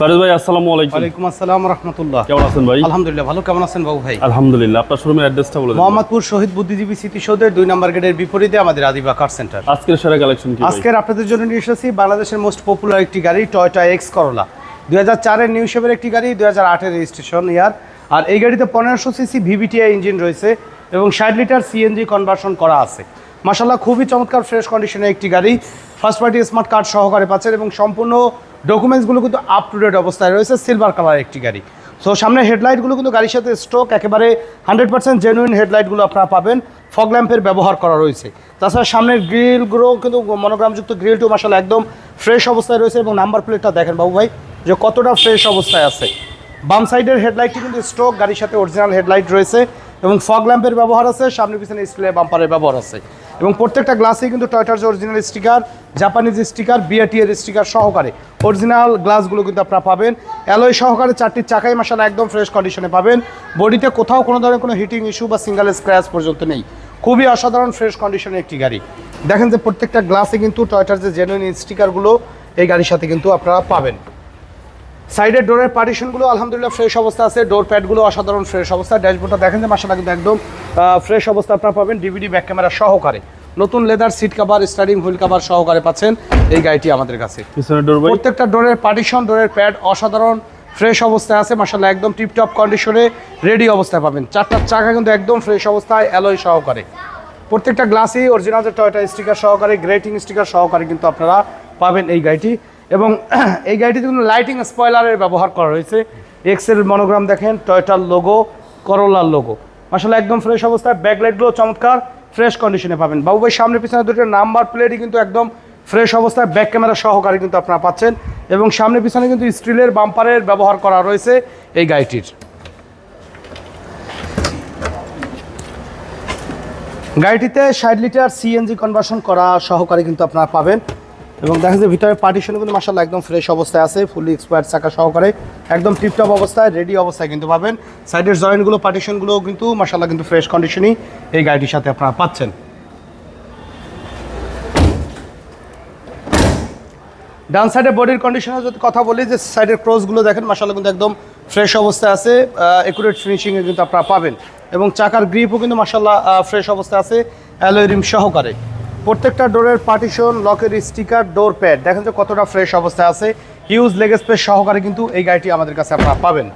ফারুজ ভাই আসসালামু আলাইকুম। ওয়ালাইকুম আসসালাম রহমতুল্লাহ। কেমন আছেন ভাই? আলহামদুলিল্লাহ ভালো। কেমন আছেন বাবু ভাই? আলহামদুলিল্লাহ আপনার শোরুমের অ্যাড্রেসটা বলে দিন। মোহাম্মদপুর শহীদ বুদ্ধিজীবী স্মৃতিসৌধের দুই নম্বর গেটের বিপরীতে আমাদের আদিবা কার সেন্টার আজকের সেরা কালেকশন কি আজকের আপনাদের জন্য নিয়ে এসেছি বাংলাদেশের মোস্ট পপুলার একটি গাড়ি টয়টা এক্স করলা দুই হাজার চারের নিউ শেপের একটি গাড়ি দুই হাজার আটের রেজিস্ট্রেশন ইয়ার আর এই গাড়িতে পনেরোশো সিসি ভিভিটিআই ইঞ্জিন রয়েছে এবং ষাট লিটার সিএনজি কনভার্সন করা আছে। মাসাল্লাহ খুবই চমৎকার ফ্রেশ কন্ডিশনের একটি গাড়ি। ফার্স্ট পার্টি স্মার্ট কার্ড সহকারে পাচ্ছেন এবং সম্পূর্ণ ডকুমেন্টসগুলো কিন্তু আপ টু ডেট অবস্থায় রয়েছে সিলভার কালার একটি গাড়ি। সো সামনে হেডলাইটগুলো কিন্তু গাড়ির সাথে স্টক একেবারে হান্ড্রেড পার্সেন্ট জেনুইন হেডলাইটগুলো আপনারা পাবেন। ফগ ল্যাম্পের ব্যবহার করা রয়েছে। তাছাড়া সামনের গ্রিলগুলো কিন্তু মনোগ্রামযুক্ত গ্রিলটু মাসাল একদম ফ্রেশ অবস্থায় রয়েছে এবং নাম্বার প্লেটটা দেখেন বাবু ভাই, যে কতটা ফ্রেশ অবস্থায় আছে। বাম সাইডের হেডলাইটটি কিন্তু স্ট্রোক গাড়ির সাথে অরিজিনাল হেডলাইট রয়েছে। এবং ফগ ল্যাম্পের ব্যবহার আছে, সামনে পিছনে স্টিলের বাম্পারের ব্যবহার আছে। এবং প্রত্যেকটা গ্লাসেই কিন্তু টয়টার original sticker Japanese sticker BRT এর স্টিকার সহকারে। অরিজিনাল গ্লাসগুলো কিন্তু আপনারা পাবেন। অ্যালয় সহকারে চারটি চাকাই মশালা একদম ফ্রেশ কন্ডিশনে পাবেন। বডিতে কোথাও কোনো ধরনের কোনো হিটিং ইস্যু বা সিঙ্গেল স্ক্র্যাচ পর্যন্ত নেই। খুবই অসাধারণ ফ্রেশ কন্ডিশনের একটি গাড়ি। দেখেন যে প্রত্যেকটা গ্লাসে কিন্তু টয়টার যে জেনুইন স্টিকারগুলো এই গাড়ির সাথে কিন্তু আপনারা পাবেন। সাইডের ডোরের পার্টিশনগুলো আলহামদুলিল্লাহ ফ্রেশ অবস্থা আছে। ডোর প্যাডগুলো অসাধারণ ফ্রেশ অবস্থা। ড্যাশবোর্ডটা দেখেন যে মাসাটা কিন্তু একদম ফ্রেশ অবস্থা আপনারা পাবেন ডিভিডি ব্যাক ক্যামেরা সহকারে। নতুন leather seat cover steering wheel cover সহকারে পাচ্ছেন এই গাড়িটি আমাদের কাছে। প্রত্যেকটা ডোরের পার্টিশন ডোরের প্যাড অসাধারণ ফ্রেশ অবস্থায় আছে মাসাল্লাহ একদম টিপটপ কন্ডিশনে রেডি অবস্থায় পাবেন। চারটা চাকা কিন্তু একদম ফ্রেশ অবস্থায় অ্যালয় সহকারে। প্রত্যেকটা গ্লাসই অরিজিনাল যে টয়টা স্টিকার সহকারে গ্রেটিং স্টিকার সহকারে কিন্তু আপনারা পাবেন এই গাড়িটি। এবং এই গাড়িটিতে কিন্তু লাইটিং স্পয়লারের ব্যবহার করা রয়েছে। এক্সেল মনোগ্রাম দেখেন টয়টার লোগো করোলার লোগো আসলে একদম ফ্রেশ অবস্থায়। ব্যাকলাইটগুলো চমৎকার ফ্রেশ কন্ডিশনে পাবেন। বাবু ভাই সামনে পিছনে দুটো নাম্বার প্লেটই কিন্তু একদম ফ্রেশ অবস্থায়। ব্যাক ক্যামেরা সহকারে কিন্তু আপনারা পাচ্ছেন। এবং সামনে পিছনে কিন্তু স্টিলের বাম্পারের ব্যবহার করা রয়েছে এই গাড়িটির। গাড়িটিতে ষাট লিটার সিএনজি কনভার্সন করা সহকারে কিন্তু আপনারা পাবেন। এবং দেখা যায় ভিতরে পার্টিশন কিন্তু মাসাল্লাহ একদম ফ্রেশ অবস্থায় আছে ফুলি এক্সপায়ার চাকা সহকারে, একদম টিপটপ অবস্থায় রেডি অবস্থায় কিন্তু পাবেন। সাইডের জয়েন্টগুলো পার্টিশনগুলো কিন্তু মাসাল্লাহ কিন্তু ফ্রেশ কন্ডিশনই এই গাড়িটির সাথে আপনারা পাচ্ছেন। ডান সাইডে বডির কন্ডিশনের যদি কথা বলি, যে সাইডের ক্রসগুলো দেখেন মাসাল্লাহ কিন্তু একদম ফ্রেশ অবস্থায় আছে একুরেট ফিনিশিংয়ে কিন্তু আপনারা পাবেন। এবং চাকার গ্রিপও কিন্তু মাসাল্লাহ ফ্রেশ অবস্থায় আছে অ্যালোয় রিম সহকারে। প্রত্যেকটা ডোরের পার্টিশন, লকের স্টিকার, ডোর প্যাড। দেখেন যে কতটা ফ্রেশ অবস্থায় আছে। হিউজ লেগ স্পেস সহকারে কিন্তু এই গাড়িটি আমাদের কাছে আপনারা পাবেন।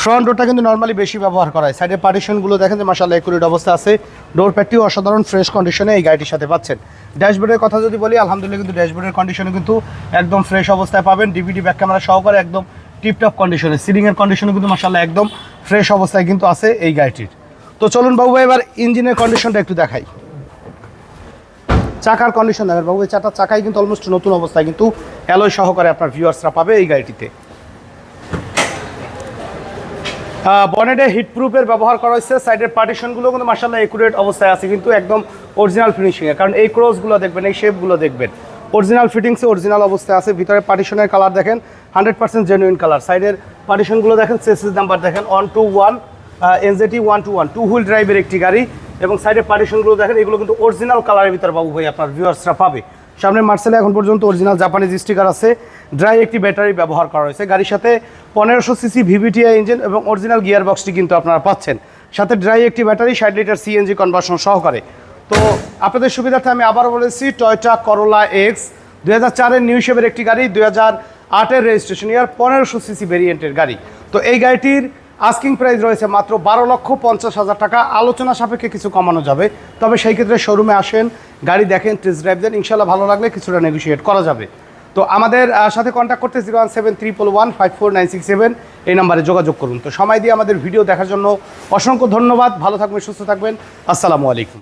ফ্রন্ট ডোরটা কিন্তু নর্মালি বেশি ব্যবহার করা হয়। সাইডের পার্টিশনগুলো দেখেন যে মাসাল্লাহ একুরেট অবস্থা আছে। ডোর প্যাডটিও অসাধারণ ফ্রেশ কন্ডিশনে এই গাড়িটির সাথে পাচ্ছেন। ড্যাশবোর্ডের কথা যদি বলি, আলহামদুলিল্লাহ কিন্তু ড্যাশবোর্ডের কন্ডিশনে কিন্তু একদম ফ্রেশ অবস্থায় পাবেন। ডিভিডি ব্যাক ক্যামেরা সহকারে একদম টিপটপ কন্ডিশনে সিলিংয়ের কন্ডিশনে কিন্তু মাসাল্লাহ একদম ফ্রেশ অবস্থায় কিন্তু আছে এই গাড়িটির। তো চলুন বাবু ভাই, এবার ইঞ্জিনের কন্ডিশনটা একটু দেখাই। চাকার কন্ডিশন দেখেন বাবু, এই চারটা চাকাই কিন্তু অলমোস্ট নতুন অবস্থায়, কিন্তু অ্যালয় সহকারে আপনার ভিউয়ার্সরা পাবে এই গাড়িটিতে। বনেটে হিট প্রুফের ব্যবহার করা হয়েছে সাইডের পার্টিশনগুলো কিন্তু মার্শাল্লাহ একুরেট অবস্থায় আছে, কিন্তু একদম অরিজিনাল ফিনিশিংয়ে কারণ এই ক্রসগুলো দেখবেন, এই শেপগুলো দেখবেন। অরিজিনাল ফিটিংসে অরিজিনাল অবস্থায় আছে, ভিতরে পার্টিশনের কালার দেখেন হান্ড্রেড পার্সেন্ট জেনুইন কালার সাইডের পার্টিশনগুলো দেখেন সেসিস নাম্বার দেখেন one two one NZT one two one two wheel ড্রাইভের একটি গাড়ি। এবং সাইডের পার্টিশনগুলো দেখেন, এগুলো কিন্তু অরিজিনাল কালারের ভিতরে বাবু ভাই, আপনার ভিউয়ার্সরা পাবে। সামনে মার্সেলে এখন পর্যন্ত অরিজিনাল জাপানিজ স্টিকার আছে। ড্রাই একটি ব্যাটারি ব্যবহার করা হয়েছে। গাড়ির সাথে পনেরোশো সিসি ভিভিটিআই ইঞ্জিন এবং অরিজিনাল গিয়ার বক্সটি কিন্তু আপনারা পাচ্ছেন। সাথে ড্রাই একটি ব্যাটারি ষাট লিটার সিএনজি কনভার্সন সহকারে। তো আপনাদের সুবিধার্থে আমি আবার বলেছি টয়টা করোলা এক্স দুই হাজার চারের নিউ শেপের একটি গাড়ি, দুই হাজার আটের রেজিস্ট্রেশন ইয়ার পনেরোশো সিসি ভেরিয়েন্টের গাড়ি। তো এই গাড়িটির আস্কিং প্রাইস রয়েছে মাত্র বারো লক্ষ পঞ্চাশ হাজার টাকা। আলোচনা সাপেক্ষে কিছু কমানো যাবে। তবে সেই ক্ষেত্রে শোরুমে আসেন, গাড়ি দেখেন টেস্ট ড্রাইভ দেন ইনশাল্লাহ ভালো লাগলে কিছুটা নেগোসিয়েট করা যাবে। তো আমাদের সাথে কন্ট্যাক্ট করতে zero one seven triple one five four nine six seven এই নাম্বারে যোগাযোগ করুন। তো সময় দিয়ে আমাদের ভিডিও দেখার জন্য অসংখ্য ধন্যবাদ। ভালো থাকবেন, সুস্থ থাকবেন। আসসালামু আলাইকুম।